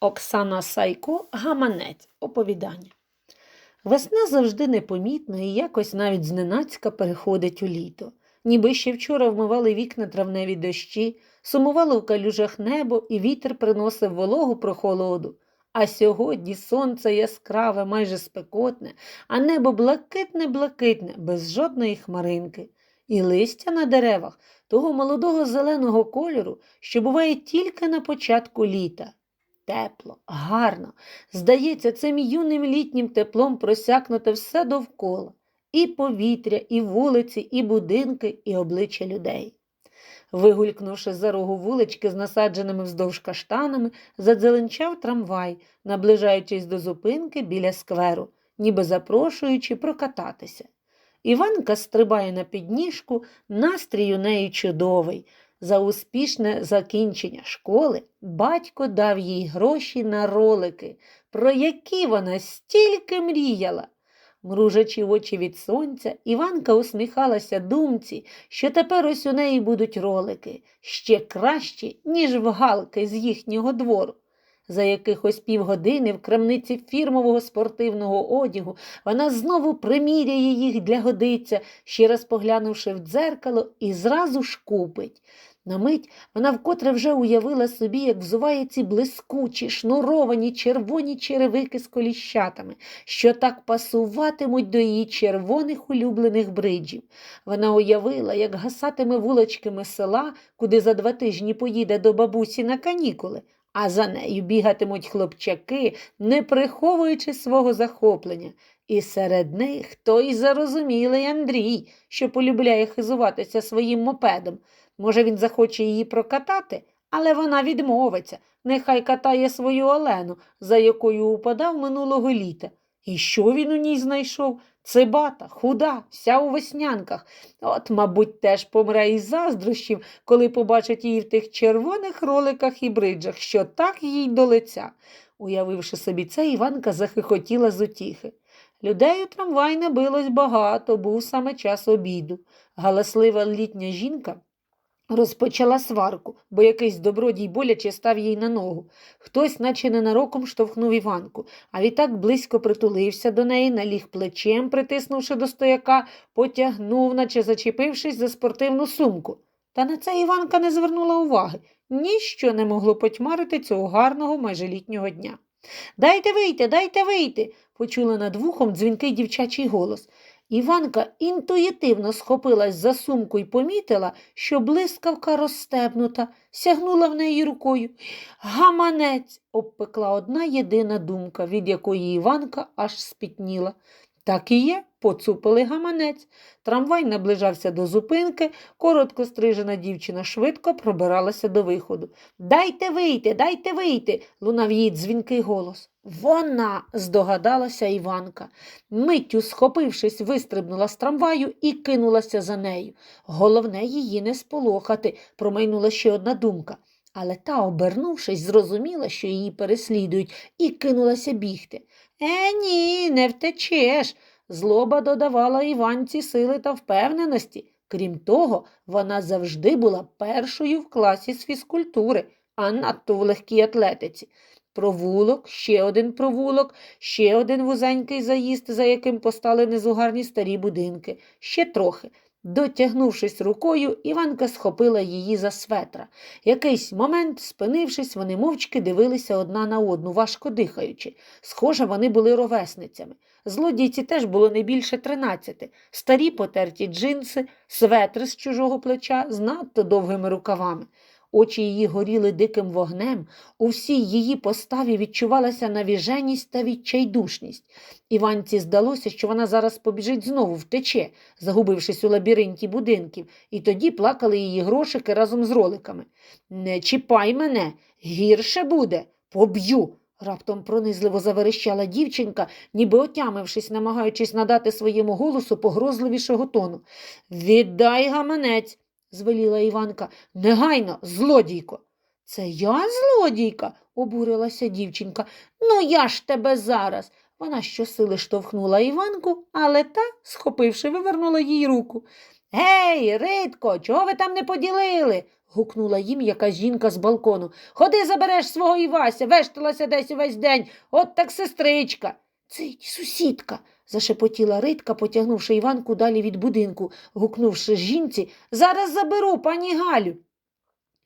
Оксана Сайко Гаманець. Оповідання. Весна завжди непомітно і якось навіть зненацька переходить у літо. Ніби ще вчора вмивали вікна травневі дощі, сумувало в калюжах небо, і вітер приносив вологу прохолоду. А сьогодні сонце яскраве, майже спекотне, а небо блакитне-блакитне, без жодної хмаринки. І листя на деревах того молодого зеленого кольору, що буває тільки на початку літа. Тепло, гарно. Здається, цим юним літнім теплом просякнуте все довкола. І повітря, і вулиці, і будинки, і обличчя людей. Вигулькнувши за рогу вулички з насадженими вздовж каштанами, задзеленчав трамвай, наближаючись до зупинки біля скверу, ніби запрошуючи прокататися. Іванка стрибає на підніжку, настрій у неї чудовий. За успішне закінчення школи батько дав їй гроші на ролики, про які вона стільки мріяла. Мружачи очі від сонця, Іванка усміхалася думці, що тепер ось у неї будуть ролики, ще кращі, ніж в галки з їхнього двору. За якихось півгодини в крамниці фірмового спортивного одягу вона знову приміряє їх для годиця, ще раз поглянувши в дзеркало, і зразу ж купить. На мить вона вкотре вже уявила собі, як взуває ці блискучі, шнуровані червоні черевики з коліщатами, що так пасуватимуть до її червоних улюблених бриджів. Вона уявила, як гасатиме вуличками села, куди за два тижні поїде до бабусі на канікули, а за нею бігатимуть хлопчаки, не приховуючи свого захоплення. І серед них той зарозумілий Андрій, що полюбляє хизуватися своїм мопедом. Може, він захоче її прокатати, але вона відмовиться. Нехай катає свою Олену, за якою упадав минулого літа. І що він у ній знайшов? Цибата, худа, вся у веснянках. От, мабуть, теж помре із заздрощів, коли побачить її в тих червоних роликах і бриджах, що так їй до лиця. Уявивши собі це, Іванка захихотіла з утіхи. Людей у трамвай набилось багато, був саме час обіду. Галаслива літня жінка Розпочала сварку, бо якийсь добродій боляче став їй на ногу. Хтось, наче ненароком, штовхнув Іванку, а відтак близько притулився до неї, наліг плечем, притиснувши до стояка, потягнув, наче зачепившись за спортивну сумку. Та на це Іванка не звернула уваги. Ніщо не могло потьмарити цього гарного майже літнього дня. Дайте вийти, дайте вийти, почула над вухом дзвінкий дівчачий голос. Іванка інтуїтивно схопилась за сумку і помітила, що блискавка розстебнута, сягнула в неї рукою. Гаманець, обпекла одна єдина думка, від якої Іванка аж спітніла. Так і є, поцупили гаманець. Трамвай наближався до зупинки, коротко стрижена дівчина швидко пробиралася до виходу. Дайте вийти, дайте вийти, лунав її дзвінкий голос. Вона, здогадалася Іванка. Миттю, схопившись, вистрибнула з трамваю і кинулася за нею. Головне її не сполохати, промайнула ще одна думка. Але та, обернувшись, зрозуміла, що її переслідують, і кинулася бігти. Е, ні, не втечеш. Злоба додавала Іванці сили та впевненості. Крім того, вона завжди була першою в класі з фізкультури, а надто в легкій атлетиці. Провулок, ще один провулок, ще один вузенький заїзд, за яким постали незугарні старі будинки. Ще трохи. Дотягнувшись рукою, Іванка схопила її за светра. Якийсь момент, спинившись, вони мовчки дивилися одна на одну, важко дихаючи. Схоже, вони були ровесницями. Злодійці теж було не більше тринадцяти. Старі потерті джинси, светри з чужого плеча з надто довгими рукавами. Очі її горіли диким вогнем, у всій її поставі відчувалася навіженість та відчайдушність. Іванці здалося, що вона зараз побіжить знову втече, загубившись у лабіринті будинків, і тоді плакали її грошики разом з роликами. Не чіпай мене, гірше буде, поб'ю. Раптом пронизливо заверещала дівчинка, ніби отямившись, намагаючись надати своєму голосу погрозливішого тону. Віддай гаманець звеліла Іванка. Негайно, злодійко. Це я злодійка? обурилася дівчинка. Ну, я ж тебе зараз. Вона щосили штовхнула Іванку, але та, схопивши, вивернула їй руку. Гей, Ритко, чого ви там не поділили? гукнула їм якась жінка з балкону. Ходи забереш свого Івася, вешталася десь увесь день. От так сестричка. Цить, сусідка, зашепотіла Ритка, потягнувши Іванку далі від будинку, гукнувши жінці, зараз заберу, пані Галю.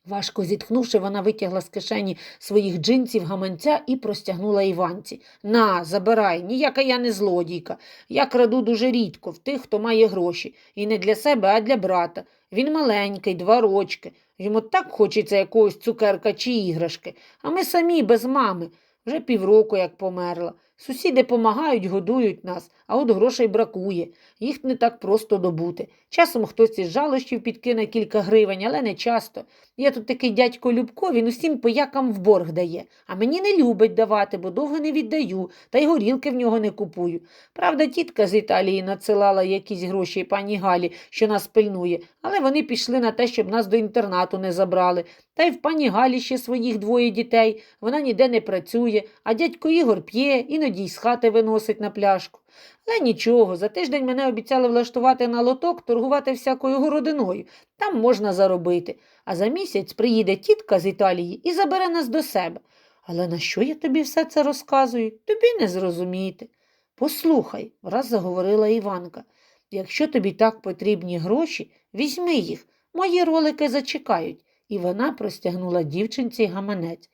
Важко зітхнувши, вона витягла з кишені своїх джинсів гаманця і простягнула Іванці. На, забирай, ніяка я не злодійка. Я краду дуже рідко в тих, хто має гроші. І не для себе, а для брата. Він маленький, два рочки. Йому так хочеться якогось цукерка чи іграшки. А ми самі без мами. Вже півроку як померла. Сусіди помагають, годують нас, а от грошей бракує. Їх не так просто добути. Часом хтось із жалощів підкине кілька гривень, але не часто. Є тут такий дядько Любко, він усім поякам в борг дає, а мені не любить давати, бо довго не віддаю, та й горілки в нього не купую. Правда, тітка з Італії надсилала якісь гроші пані Галі, що нас пильнує, але вони пішли на те, щоб нас до інтернату не забрали. Та й в пані Галі ще своїх двоє дітей, вона ніде не працює, а дядько Ігор п'є, іноді й з хати виносить на пляшку. Але нічого, за тиждень мене обіцяли влаштувати на лоток, торгувати всякою городиною. Там можна заробити. А за місяць приїде тітка з Італії і забере нас до себе. Але на що я тобі все це розказую? Тобі не зрозуміти. Послухай, враз заговорила Іванка. Якщо тобі так потрібні гроші, візьми їх. Мої ролики зачекають. І вона простягнула дівчинці гаманець.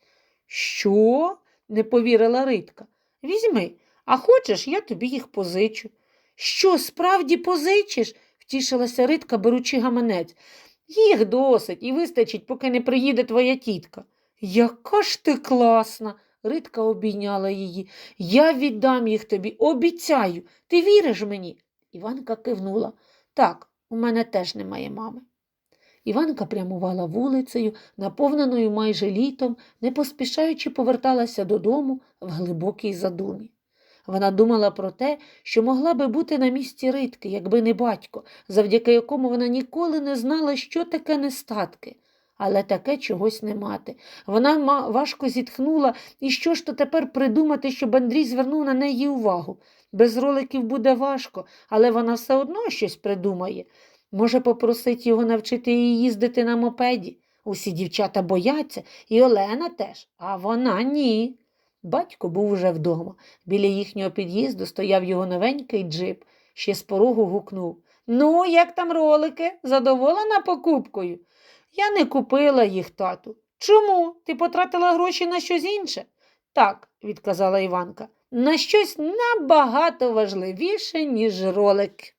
Що? не повірила Ритка. Візьми, а хочеш, я тобі їх позичу. Що, справді позичиш? втішилася Ритка, беручи гаманець. Їх досить і вистачить, поки не приїде твоя тітка. Яка ж ти класна. Ритка обійняла її. Я віддам їх тобі, обіцяю. Ти віриш мені? Іванка кивнула. Так, у мене теж немає мами. Іванка прямувала вулицею, наповненою майже літом, не поспішаючи поверталася додому в глибокій задумі. Вона думала про те, що могла би бути на місці Ритки, якби не батько, завдяки якому вона ніколи не знала, що таке нестатки. Але таке чогось не мати. Вона важко зітхнула, і що ж то тепер придумати, щоб Андрій звернув на неї увагу. Без роликів буде важко, але вона все одно щось придумає. Може, попросить його навчити її їздити на мопеді. Усі дівчата бояться, і Олена теж, а вона ні. Батько був уже вдома. Біля їхнього під'їзду стояв його новенький джип. Ще з порогу гукнув. Ну, як там ролики? Задоволена покупкою? Я не купила їх, тату. Чому? Ти потратила гроші на щось інше? Так, відказала Іванка, на щось набагато важливіше, ніж ролик.